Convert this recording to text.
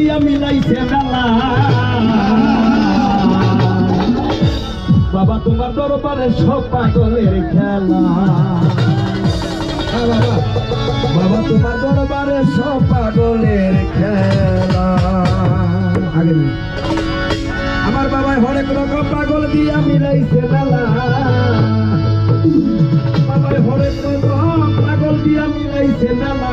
দিয়া মিলাইছে মেলা। বাবা, তোমার দরবারে সব পাগলের খেলা। হ্যাঁ বাবা। তোমার দরবারে সব পাগলের খেলা। আমার বাবা হরেক রকম পাগল দিয়া মিলাইছে মেলা। বাবা হরেক রকম পাগল দিয়া মিলাইছে মেলা।